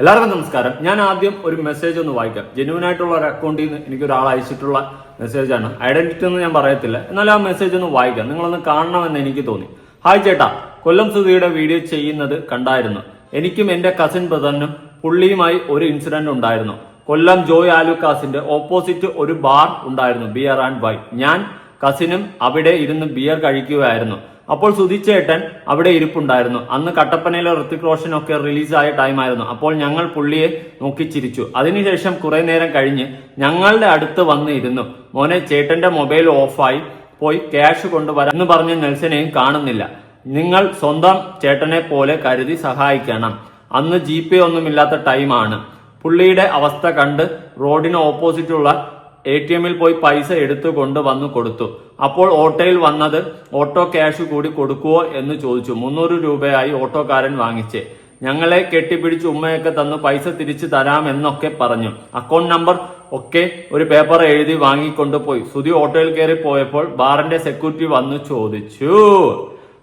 എല്ലാവർക്കും നമസ്കാരം. ഞാൻ ആദ്യം ഒരു മെസ്സേജ് ഒന്ന് വായിക്കാം. ജെന്യൂൻ ആയിട്ടുള്ള ഒരു അക്കൗണ്ടിൽ നിന്ന് എനിക്ക് ഒരാൾ അയച്ചിട്ടുള്ള മെസ്സേജാണ് ഐഡന്റിറ്റി ഒന്നും ഞാൻ പറയത്തില്ല. എന്നാലും ആ മെസ്സേജ് ഒന്ന് വായിക്കാം. നിങ്ങളൊന്ന് കാണണമെന്ന് എനിക്ക് തോന്നി. ഹായ് ചേട്ടാ കൊല്ലം സുധിയുടെ വീഡിയോ ചെയ്യുന്നത് കണ്ടായിരുന്നു. എനിക്കും എന്റെ കസിൻ ബ്രദറിനും പുള്ളിയുമായി ഒരു ഇൻസിഡന്റ് ഉണ്ടായിരുന്നു. കൊല്ലം ജോയ് ആലുക്കാസിന്റെ ഓപ്പോസിറ്റ് ഒരു ബാർ ഉണ്ടായിരുന്നു ബിയർ ആൻഡ് വൈ ഞാൻ കസിനും അവിടെ ഇരുന്ന് ബിയർ കഴിക്കുകയായിരുന്നു. അപ്പോൾ സുധിച്ചേട്ടൻ അവിടെ ഇരിപ്പുണ്ടായിരുന്നു. അന്ന് കട്ടപ്പനയിലെ ഋത്തിക് റോഷൻ ഒക്കെ റിലീസായ ടൈമായിരുന്നു. അപ്പോൾ ഞങ്ങൾ പുള്ളിയെ നോക്കി ചിരിച്ചു. അതിനുശേഷം കുറെ നേരം കഴിഞ്ഞ് ഞങ്ങളുടെ അടുത്ത് വന്നിരുന്നു. മോനെ ചേട്ടന്റെ മൊബൈൽ ഓഫായി. പോയി ക്യാഷ് കൊണ്ടുവരാൻ എന്ന് പറഞ്ഞ നെൽസനെയും കാണുന്നില്ല. നിങ്ങൾ സ്വന്തം ചേട്ടനെ പോലെ കരുതി സഹായിക്കണം. അന്ന് ജി പേ ഒന്നുമില്ലാത്ത ടൈമാണ്. പുള്ളിയുടെ അവസ്ഥ കണ്ട് റോഡിന് ഓപ്പോസിറ്റുള്ള എ ടി എമ്മിൽ പോയി പൈസ എടുത്തു കൊണ്ട് വന്നു കൊടുത്തു. അപ്പോൾ ഓട്ടോയിൽ വന്നത് ഓട്ടോ ക്യാഷ് കൂടി കൊടുക്കുവോ എന്ന് ചോദിച്ചു. മുന്നൂറ് രൂപയായി ഓട്ടോക്കാരൻ വാങ്ങിച്ചേ. ഞങ്ങളെ കെട്ടിപ്പിടിച്ച് ഉമ്മയൊക്കെ തന്നു പൈസ തിരിച്ചു തരാമെന്നൊക്കെ പറഞ്ഞു. അക്കൗണ്ട് നമ്പർ ഒക്കെ ഒരു പേപ്പർ എഴുതി വാങ്ങിക്കൊണ്ടുപോയി സുധി ഓട്ടോയിൽ കയറി പോയപ്പോൾ ബാറിന്റെ സെക്യൂരിറ്റി വന്നു ചോദിച്ചു.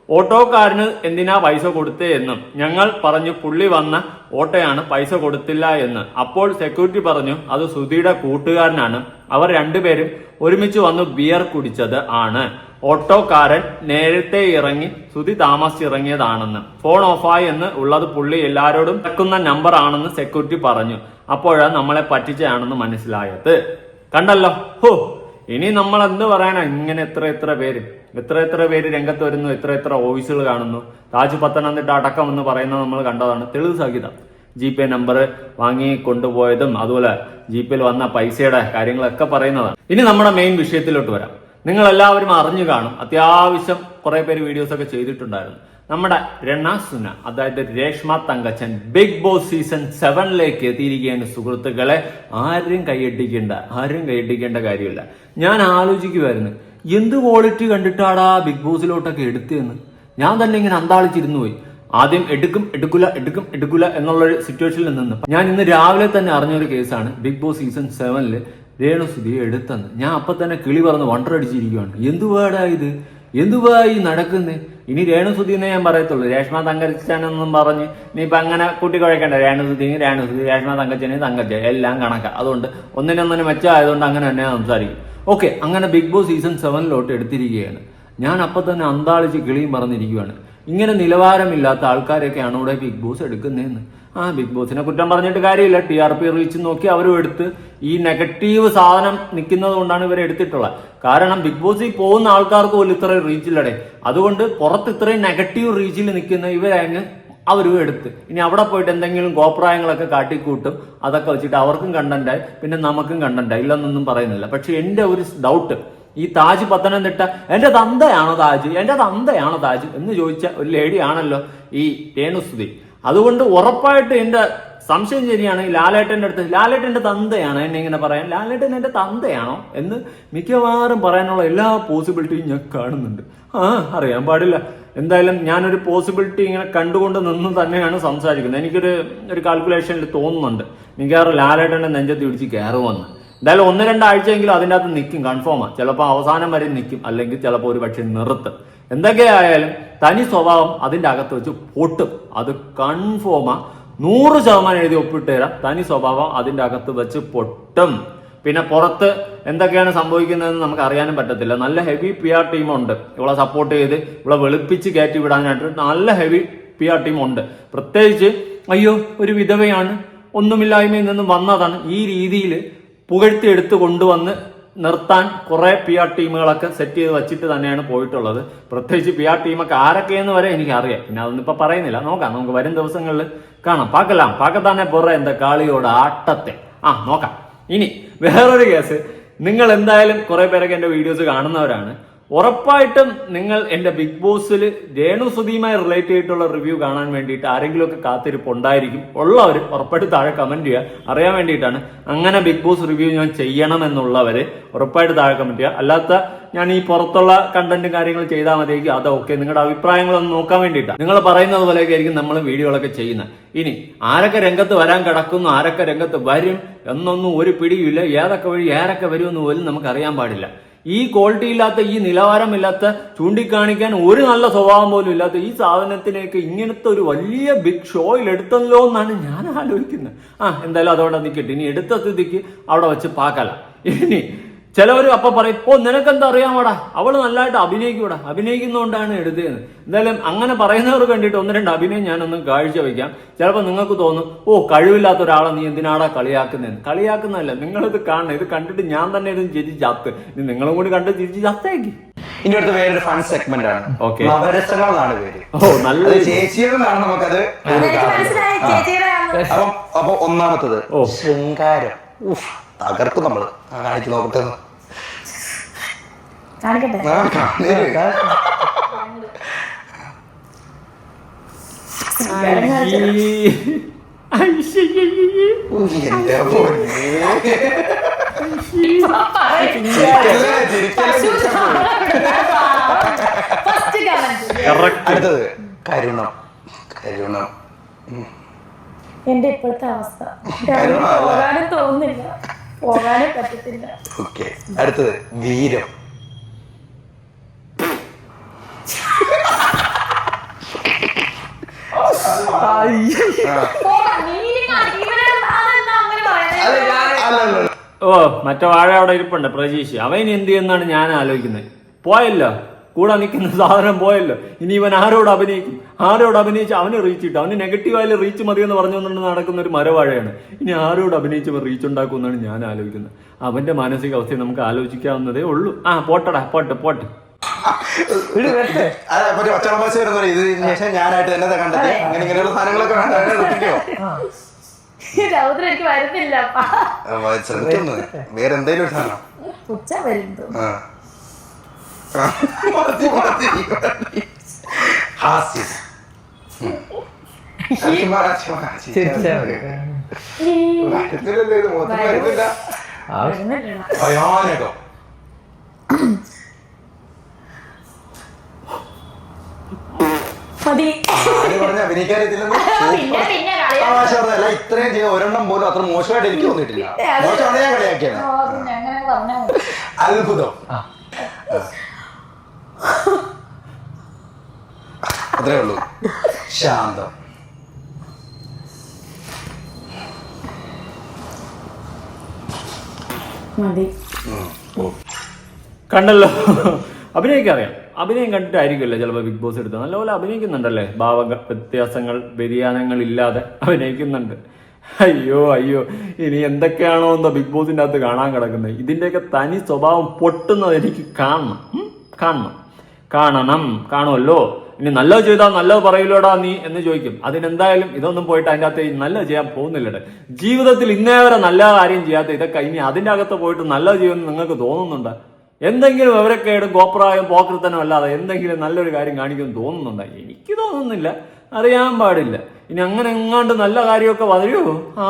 ഓട്ടോക്കാരന് എന്തിനാ പൈസ കൊടുത്തേ എന്നും. ഞങ്ങൾ പറഞ്ഞു പുള്ളി വന്ന ഓട്ടോയാണ് പൈസ കൊടുത്തില്ല എന്ന്. അപ്പോൾ സെക്യൂരിറ്റി പറഞ്ഞു അത് സുധിയുടെ കൂട്ടുകാരനാണ്. അവർ രണ്ടുപേരും ഒരുമിച്ച് വന്ന് ബിയർ കുടിച്ചത് ആണ്. ഓട്ടോക്കാരൻ നേരത്തെ ഇറങ്ങി സുധി താമസിച്ചിറങ്ങിയതാണെന്ന്. ഫോൺ ഓഫായി എന്ന് ഉള്ളത് പുള്ളി എല്ലാരോടും തക്കുന്ന നമ്പർ ആണെന്ന് സെക്യൂരിറ്റി പറഞ്ഞു. അപ്പോഴാണ് നമ്മളെ പറ്റിച്ചാണെന്ന് മനസ്സിലായത്. കണ്ടല്ലോ? ഹോ! ഇനി നമ്മൾ എന്ത് പറയാനാ? ഇങ്ങനെ എത്ര എത്ര പേര്? എത്ര എത്ര പേര് രംഗത്ത് വരുന്നു? എത്ര എത്ര ഓഫീസുകൾ കാണുന്നു? താജ് പത്തനംതിട്ട അടക്കം എന്ന് പറയുന്നത് നമ്മൾ കണ്ടതാണ്. തെളിവ് സഹിതം. ജി പേ നമ്പർ വാങ്ങി കൊണ്ടുപോയതും അതുപോലെ ജി പേയിൽ വന്ന പൈസയുടെ കാര്യങ്ങളൊക്കെ പറയുന്നതാണ്. ഇനി നമ്മുടെ മെയിൻ വിഷയത്തിലോട്ട് വരാം. നിങ്ങൾ എല്ലാവരും അറിഞ്ഞു കാണും. അത്യാവശ്യം കുറെ പേര് വീഡിയോസ് ഒക്കെ ചെയ്തിട്ടുണ്ടായിരുന്നു. നമ്മുടെ രണ സുന അതായത് Reshma Thankachan Bigg Boss season സെവനിലേക്ക് എത്തിയിരിക്കുകയാണ്. സുഹൃത്തുക്കളെ ആരും കൈയടിക്കേണ്ട ആരും കൈയടിക്കേണ്ട കാര്യമില്ല. ഞാൻ ആലോചിക്കുമായിരുന്നു എന്ത് ക്വാളിറ്റി കണ്ടിട്ടാടാ ബിഗ് ബോസിലോട്ടൊക്കെ എടുത്തതെന്ന്? ഞാൻ തന്നെ ഇങ്ങനെ അന്താളിച്ചിരുന്നു പോയി. ആദ്യം എടുക്കും എടുക്കില്ല എടുക്കും എടുക്കില്ല എന്നുള്ളൊരു സിറ്റുവേഷനിൽ നിന്ന്. ഞാൻ ഇന്ന് രാവിലെ തന്നെ അറിഞ്ഞൊരു കേസാണ് ബിഗ് ബോസ് സീസൺ സെവനിൽ രേണുസുതിയെ എടുത്തെന്ന്. ഞാൻ അപ്പൊ തന്നെ കിളി പറന്ന് വണ്ടർ അടിച്ചിരിക്കുകയാണ് എന്തുവാടാ ഇത്? എന്തുവാ ഈ നടക്കുന്നത് ഇനി രേണുസുതിന്നേ ഞാൻ പറയത്തുള്ളൂ. രേഷ്മ തങ്കച്ചനെന്നും പറഞ്ഞ് നീ ഇപ്പൊ അങ്ങനെ കൂട്ടിക്കുഴക്കേണ്ട രേണുസുതി രേണുസുതി രേഷ്മ തങ്കച്ചനെ തങ്കച്ച എല്ലാം കണക്ക. അതുകൊണ്ട് ഒന്നിനൊന്നിന് മെച്ചമായതുകൊണ്ട് അങ്ങനെ തന്നെ സംസാരിക്കും. ഓക്കെ അങ്ങനെ ബിഗ് ബോസ് സീസൺ സെവനിലോട്ട് എടുത്തിരിക്കുകയാണ്. ഞാൻ അപ്പൊ തന്നെ അന്താളിച്ച് കിളിയും പറഞ്ഞിരിക്കുകയാണ് ഇങ്ങനെ നിലവാരമില്ലാത്ത ആൾക്കാരെയൊക്കെയാണ് ഇവിടെ ബിഗ് ബോസ് എടുക്കുന്നതെന്ന് ആ ബിഗ് ബോസിനെ കുറ്റം പറഞ്ഞിട്ട് കാര്യമില്ല. ടി ആർ പി റീച്ച് നോക്കി അവരും എടുത്ത് ഈ നെഗറ്റീവ് സാധനം നിൽക്കുന്നത് കൊണ്ടാണ് ഇവരെ എടുത്തിട്ടുള്ളത്. കാരണം ബിഗ് ബോസിൽ പോകുന്ന ആൾക്കാർക്ക് പോലും ഇത്രയും റീച്ചില്ലടെ അതുകൊണ്ട് പുറത്ത് ഇത്രയും നെഗറ്റീവ് റീച്ചിൽ നിൽക്കുന്ന ഇവരെ അങ്ങ് അവരും എടുത്ത്. ഇനി അവിടെ പോയിട്ട് എന്തെങ്കിലും കോപ്രായങ്ങളൊക്കെ കാട്ടിക്കൂട്ടും. അതൊക്കെ വെച്ചിട്ട് അവർക്കും കണ്ടന്റായി പിന്നെ നമുക്കും കണ്ടന്റായി ഇല്ലെന്നൊന്നും പറയുന്നില്ല. പക്ഷെ എന്റെ ഒരു ഡൗട്ട് ഈ താജ് പത്തനംതിട്ട എന്റെ തന്തയാണോ താജ്? എന്റെ തന്തയാണോ താജ്? എന്ന് ചോദിച്ച ഒരു ലേഡിയാണല്ലോ ഈ രേണുസ്തുതി അതുകൊണ്ട് ഉറപ്പായിട്ട് എന്റെ സംശയം ശരിയാണ് ലാലേട്ടന്റെ അടുത്ത് ലാലേട്ടന്റെ തന്തയാണ് എന്നെ ഇങ്ങനെ പറയാൻ ലാലേട്ടൻ എന്റെ തന്തയാണോ എന്ന് മിക്കവാറും പറയാനുള്ള എല്ലാ പോസിബിലിറ്റിയും ഞാൻ കാണുന്നുണ്ട്. ആ അറിയാൻ പാടില്ല. എന്തായാലും ഞാനൊരു പോസിബിലിറ്റി ഇങ്ങനെ കണ്ടുകൊണ്ട് നിന്ന് തന്നെയാണ് സംസാരിക്കുന്നത്. എനിക്കൊരു ഒരു കാൽക്കുലേഷനിൽ തോന്നുന്നുണ്ട്. മിക്കവാറും ലാലേട്ടന്റെ നെഞ്ചത്ത് പിടിച്ച് കയറുമെന്ന് എന്തായാലും ഒന്ന് രണ്ടാഴ്ചയെങ്കിലും അതിന്റെ അകത്ത് നിൽക്കും കൺഫേമാണ് ചിലപ്പോൾ അവസാനം വരെ നിൽക്കും അല്ലെങ്കിൽ ചിലപ്പോൾ ഒരു പക്ഷേ നിർത്തും. എന്തൊക്കെയായാലും തനി സ്വഭാവം അതിന്റെ അകത്ത് വെച്ച് പൊട്ടും. അത് കൺഫോമ. നൂറ് ശതമാനം എഴുതി ഒപ്പിട്ട് തരാം. തനി സ്വഭാവം അതിന്റെ അകത്ത് വെച്ച് പൊട്ടും. പിന്നെ പുറത്ത് എന്തൊക്കെയാണ് സംഭവിക്കുന്നതെന്ന് നമുക്ക് അറിയാനും പറ്റത്തില്ല. നല്ല ഹെവി പി ആർ ഉണ്ട്. ഇവളെ സപ്പോർട്ട് ചെയ്ത് ഇവളെ വെളുപ്പിച്ച് കയറ്റി വിടാനായിട്ട് നല്ല ഹെവി പി ആർ ഉണ്ട്. പ്രത്യേകിച്ച് അയ്യോ ഒരു വിധവയാണ്. ഒന്നുമില്ലായ്മയിൽ നിന്നും വന്നതാണ്. ഈ രീതിയിൽ പുകഴ്ത്തി എടുത്തു കൊണ്ടുവന്ന് നിർത്താൻ കുറെ പി ആർ ടീമുകളൊക്കെ സെറ്റ് ചെയ്ത് വെച്ചിട്ട് തന്നെയാണ് പോയിട്ടുള്ളത്. പ്രത്യേകിച്ച് പി ആർ ടീമൊക്കെ ആരൊക്കെയെന്ന് വരെ എനിക്ക് അറിയാം പിന്നെ അതൊന്നും ഇപ്പൊ പറയുന്നില്ല. നോക്കാം. നമുക്ക് വരും ദിവസങ്ങളിൽ കാണാം. പാക്കലാം പാക്കത്താനെ പുറ എന്താ കാളിയോട് ആട്ടത്തെ. ആ നോക്കാം. ഇനി വേറൊരു കേസ്. നിങ്ങൾ എന്തായാലും കുറെ പേരൊക്കെ എന്റെ വീഡിയോസ് കാണുന്നവരാണ്. ഉറപ്പായിട്ടും നിങ്ങൾ എന്റെ ബിഗ് ബോസിൽ രേണു സുധിയുമായി റിലേറ്റ് ചെയ്തിട്ടുള്ള റിവ്യൂ കാണാൻ വേണ്ടിയിട്ട് ആരെങ്കിലുമൊക്കെ കാത്തിരിപ്പ് ഉണ്ടായിരിക്കും ഉള്ളവർ ഉറപ്പായിട്ട് താഴെ കമന്റ് ചെയ്യുക. അറിയാൻ വേണ്ടിയിട്ടാണ് അങ്ങനെ ബിഗ് ബോസ് റിവ്യൂ ഞാൻ ചെയ്യണം എന്നുള്ളവര് ഉറപ്പായിട്ട് താഴെ കമന്റ് ചെയ്യുക. അല്ലാത്ത ഞാൻ ഈ പുറത്തുള്ള കണ്ടന്റും കാര്യങ്ങളും ചെയ്താൽ മതിയായിരിക്കും. അതൊക്കെ നിങ്ങളുടെ അഭിപ്രായങ്ങളൊന്ന് നോക്കാൻ വേണ്ടിയിട്ടാണ് നിങ്ങൾ പറയുന്നത് പോലെയൊക്കെ ആയിരിക്കും നമ്മൾ വീഡിയോകളൊക്കെ ചെയ്യുന്നത്. ഇനി ആരൊക്കെ രംഗത്ത് വരാൻ കിടക്കുന്നു ആരൊക്കെ രംഗത്ത് വരും എന്നൊന്നും ഒരു പിടിയില്ല ഏതൊക്കെ വഴി ആരൊക്കെ വരുമെന്ന് പോലും നമുക്ക് അറിയാൻ പാടില്ല. ഈ ക്വാളിറ്റി ഇല്ലാത്ത ഈ നിലവാരമില്ലാത്ത ചൂണ്ടിക്കാണിക്കാൻ ഒരു നല്ല സ്വഭാവം പോലും ഇല്ലാത്ത ഈ സാധനത്തിനെയൊക്കെ ഇങ്ങനത്തെ ഒരു വലിയ ബിഗ് ഷോയിൽ എടുത്തല്ലോ എന്നാണ് ഞാൻ ആലോചിക്കുന്നത്. ആ എന്തായാലും അതോടെ നിൽക്കട്ടെ ഇനി എടുത്ത സ്ഥിതിക്ക് അവിടെ വെച്ച് പാക്കല. ഇനി ചിലവർ അപ്പൊ പറയും ഓ നിനക്കെന്താ അറിയാമോടാ? അവൾ നല്ലതായിട്ട് അഭിനയിക്കൂടാ. അഭിനയിക്കുന്നതുകൊണ്ടാണ് എടുത്തതെന്ന് എന്തായാലും അങ്ങനെ പറയുന്നവർ കണ്ടിട്ട് ഒന്ന് രണ്ട് അഭിനയം ഞാനൊന്ന് കാഴ്ചവെക്കാം ചിലപ്പോൾ നിങ്ങൾക്ക് തോന്നും ഓ കഴിവില്ലാത്ത ഒരാളെ നീ എന്തിനാടാ കളിയാക്കുന്നതെന്ന്? കളിയാക്കുന്നതല്ല നിങ്ങളിത് കാണണം. ഇത് കണ്ടിട്ട് ഞാൻ തന്നെ ഇത് ചിരിച്ച് ചത്ത്. ഇനി നിങ്ങളും കൂടി കണ്ട് ചിരിച്ച് ചത്തേക്ക് ഇനി അടുത്ത് വേറൊരു ഫൺ സെഗ്മെന്റ് ആണ്. പേര്. ഓ നല്ല അത് നമുക്കത്. അപ്പം ഒന്നാമത്തത് ഓ. ശൃംഗാരം. ഉഫ്. തകർക്കും നമ്മൾ ആ, കാണിച്ച് നോക്കട്ടെ അടുത്തത് കരുണം. കരുണം. എന്റെ ഇപ്പോഴത്തെ അവസ്ഥ. തോന്നുന്നില്ല. പോകാനും പറ്റത്തില്ല. ഓക്കെ അടുത്തത് വീരം? ഓ മറ്റേ വാഴ അവിടെ ഇരിപ്പുണ്ട് പ്രജീഷ് അവൻ എന്ത് ചെയ്യുന്നാണ് ഞാൻ ആലോചിക്കുന്നത്. പോയല്ലോ? കൂടെ നിൽക്കുന്ന സാധനം പോയല്ലോ. ഇനി ഇവൻ ആരോട് അഭിനയിക്കും? ആരോട് അഭിനയിച്ച് അവന് റീച്ച് കിട്ടും അവന് നെഗറ്റീവായാലും റീച്ച് മതി എന്ന് പറഞ്ഞുകൊണ്ട് നടക്കുന്ന ഒരു മരവാഴയാണ്. ഇനി ആരോട് അഭിനയിച്ച് റീച്ച് ഉണ്ടാക്കുമെന്നാണ് ഞാൻ ആലോചിക്കുന്നത്. അവന്റെ മാനസിക അവസ്ഥയെ നമുക്ക് ആലോചിക്കാവുന്നതേ ഉള്ളൂ. ആ പോട്ടടാ പോട്ട് പോട്ട്. ഞാനായിട്ട് തന്നെ കണ്ടത് അങ്ങനെ ഇങ്ങനെയുള്ള സാധനങ്ങളൊക്കെ എനിക്ക് വരുന്നില്ല അപ്പാ. ആ, വേറെ എന്തെങ്കിലും ഒരു സാധനം. ഉച്ച വരുന്നു. ഹാസ്യം ഭയാനകം തമാശ ഇത്രയും ചെയ്ത ഒരെണ്ണം പോലും അത്ര മോശമായിട്ട് എനിക്ക് തോന്നിയിട്ടില്ല മോശമാണ് ഞാൻ കളിയാക്കിയത്. അത്ഭുതം അത്രേ ഉള്ളൂ. ശാന്തം. മതി. കണ്ടല്ലോ. അഭിനയിക്കാൻ അറിയാം. അഭിനയം കണ്ടിട്ടായിരിക്കുമല്ലോ ചിലപ്പോൾ ബിഗ് ബോസ് എടുത്തത്? നല്ലപോലെ അഭിനയിക്കുന്നുണ്ടല്ലേ? ഭാവ വ്യത്യാസങ്ങൾ വ്യതിയാനങ്ങൾ ഇല്ലാതെ അഭിനയിക്കുന്നുണ്ട്. അയ്യോ അയ്യോ. ഇനി എന്തൊക്കെയാണോ എന്തോ ബിഗ് ബോസിന്റെ അകത്ത് കാണാൻ കിടക്കുന്നത്? ഇതിന്റെയൊക്കെ തനി സ്വഭാവം പൊട്ടുന്നത് എനിക്ക് കാണണം. കാണണം. കാണണം. കാണുമല്ലോ. ഇനി നല്ലത് ചെയ്താൽ നല്ലത് പറയില്ലോടാ നീ എന്ന് ചോദിക്കും. അതിനെന്തായാലും ഇതൊന്നും പോയിട്ട് അതിന്റെ അകത്ത് നല്ലത് ചെയ്യാൻ പോകുന്നില്ലട്ടെ ജീവിതത്തിൽ ഇന്നേ വരെ നല്ല കാര്യം ചെയ്യാത്ത ഇതൊക്കെ ഇനി അതിന്റെ അകത്ത് പോയിട്ട് നല്ലത് ചെയ്യുമെന്ന് നിങ്ങൾക്ക് തോന്നുന്നുണ്ട്? എന്തെങ്കിലും വിവരക്കേടും ഗോപ്രായം പോക്കൃത്തനം അല്ലാതെ എന്തെങ്കിലും നല്ലൊരു കാര്യം കാണിക്കുമെന്ന് തോന്നുന്നുണ്ടോ? എനിക്ക് തോന്നുന്നില്ല. അറിയാൻ പാടില്ല. ഇനി അങ്ങനെ എങ്ങാണ്ട് നല്ല കാര്യമൊക്കെ വരുമോ ആ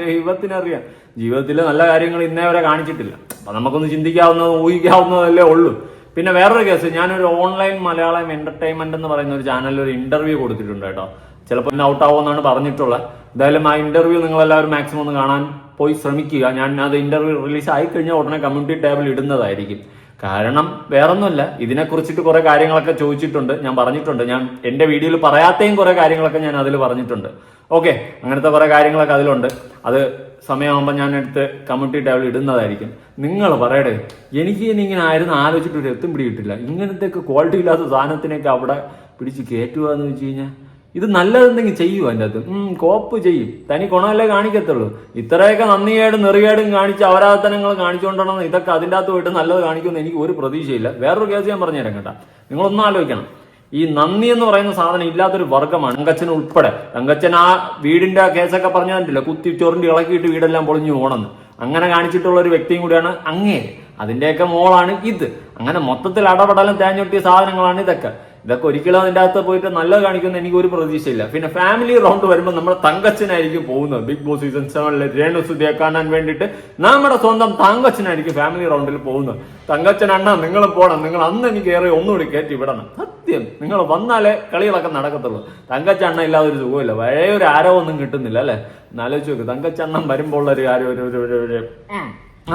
ദൈവത്തിനറിയാം. ജീവിതത്തിലെ നല്ല കാര്യങ്ങൾ ഇന്നേ വരെ കാണിച്ചിട്ടില്ല. അപ്പൊ നമുക്കൊന്ന് ചിന്തിക്കാവുന്നതും ഊഹിക്കാവുന്നതല്ലേ ഉള്ളൂ. പിന്നെ വേറൊരു കേസ് ഞാനൊരു ഓൺലൈൻ മലയാളം എന്റർടൈൻമെന്റ് എന്ന് പറയുന്ന ഒരു ചാനലിൽ ഒരു ഇന്റർവ്യൂ കൊടുത്തിട്ടുണ്ട് കേട്ടോ. ചിലപ്പോൾ ഔട്ട് ആവുമെന്നാണ് പറഞ്ഞിട്ടുള്ളത്. എന്തായാലും ആ ഇന്റർവ്യൂ നിങ്ങൾ എല്ലാവരും മാക്സിമം ഒന്ന് കാണാൻ പോയി ശ്രമിക്കുക. ഞാൻ അത് ഇന്റർവ്യൂ റിലീസ് ആയി കഴിഞ്ഞാൽ ഉടനെ കമ്മ്യൂണിറ്റി ടേബിൾ ഇടുന്നതായിരിക്കും. കാരണം വേറൊന്നുമല്ല ഇതിനെക്കുറിച്ചിട്ട് കുറെ കാര്യങ്ങളൊക്കെ ചോദിച്ചിട്ടുണ്ട് ഞാൻ പറഞ്ഞിട്ടുണ്ട്. ഞാൻ എന്റെ വീഡിയോയിൽ പറയാത്തയും കുറെ കാര്യങ്ങളൊക്കെ ഞാൻ അതിൽ പറഞ്ഞിട്ടുണ്ട്. ഓക്കെ അങ്ങനത്തെ കുറേ കാര്യങ്ങളൊക്കെ അതിലുണ്ട്. അത് സമയമാകുമ്പോൾ ഞാൻ എടുത്ത് കമ്മിറ്റി ടേബിൾ ഇടുന്നതായിരിക്കും. നിങ്ങൾ പറയടേ എനിക്ക് ഇങ്ങനെ ആയിരുന്നു ആലോചിച്ചിട്ട് ഒരു എത്തും പിടിയിട്ടില്ല ഇങ്ങനത്തെയൊക്കെ ക്വാളിറ്റി ഇല്ലാത്ത സാധനത്തിനൊക്കെ അവിടെ പിടിച്ച് കയറ്റുക എന്ന് വെച്ച് കഴിഞ്ഞാൽ ഇത് നല്ലതെന്തെങ്കിലും ചെയ്യുമോ അതിന്റെ അകത്ത്? കോപ്പ് ചെയ്യും. തനി ഗുണമല്ലേ കാണിക്കത്തുള്ളൂ. ഇത്രയൊക്കെ നന്ദിയേടും നെറിയേടും കാണിച്ച് അവരാധനങ്ങൾ കാണിച്ചുകൊണ്ടാണെന്ന് ഇതൊക്കെ അതിന്റെ അകത്ത് പോയിട്ട് നല്ലത് കാണിക്കുമെന്ന് എനിക്ക് ഒരു പ്രതീക്ഷയില്ല. വേറൊരു കേസ് ഞാൻ പറഞ്ഞുതരാം കേട്ടാ. നിങ്ങളൊന്നും ആലോചിക്കണം. ഈ നന്ദി എന്ന് പറയുന്ന സാധനം ഇല്ലാത്തൊരു വർഗമാണ്. രംഗച്ചൻ ഉൾപ്പെടെ. രംഗച്ചൻ ആ വീടിന്റെ കേസൊക്കെ പറഞ്ഞു കണ്ടില്ല? കുത്തി ചൊറിണ്ടി ഇളക്കിയിട്ട് വീടെല്ലാം പൊളിഞ്ഞു പോണെന്ന്. അങ്ങനെ കാണിച്ചിട്ടുള്ള ഒരു വ്യക്തിയും കൂടിയാണ് അങ്ങേ അതിന്റെയൊക്കെ മോളാണ് ഇത്. അങ്ങനെ മൊത്തത്തിൽ അടപടലം തേഞ്ഞൊട്ടിയ സാധനങ്ങളാണ് ഇതൊക്കെ. ഇതൊക്കെ ഒരിക്കലും അതിന്റെ അകത്ത് പോയിട്ട് നല്ലത് കാണിക്കുന്ന എനിക്ക് ഒരു പ്രതീക്ഷയില്ല. പിന്നെ ഫാമിലി റൗണ്ട് വരുമ്പോൾ നമ്മുടെ തങ്കച്ചനായിരിക്കും പോകുന്നത്. ബിഗ് ബോസ് സീസൺ സെവനിലെ രേണു സുധിയെ കാണാൻ വേണ്ടിയിട്ട് നമ്മുടെ സ്വന്തം തങ്കച്ചനായിരിക്കും ഫാമിലി റൗണ്ടിൽ പോകുന്നത്. തങ്കച്ചൻ അണ്ണ നിങ്ങൾ പോണം. നിങ്ങൾ അന്ന് എനിക്ക് ഏറെ ഒന്നുകൂടി കയറ്റി വിടണം. സത്യം. നിങ്ങൾ വന്നാലേ കളികളൊക്കെ നടക്കത്തുള്ളൂ. തങ്കച്ചണ്ണ ഇല്ലാതെ ഒരു സുഖമില്ല പഴയ ഒരു ആരവൊന്നും കിട്ടുന്നില്ല അല്ലേ? എന്നാലോചിച്ച് നോക്ക്. തങ്കച്ചണ്ണം വരുമ്പോൾ ഉള്ള ഒരു കാര്യം ഒരു ഒരു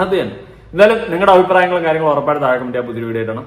അത് തന്നെ. എന്തായാലും നിങ്ങളുടെ അഭിപ്രായങ്ങളും കാര്യങ്ങളും ഉറപ്പായിട്ട് താഴെ കമന്റ് പുതിയ വീഡിയോ ഇടണം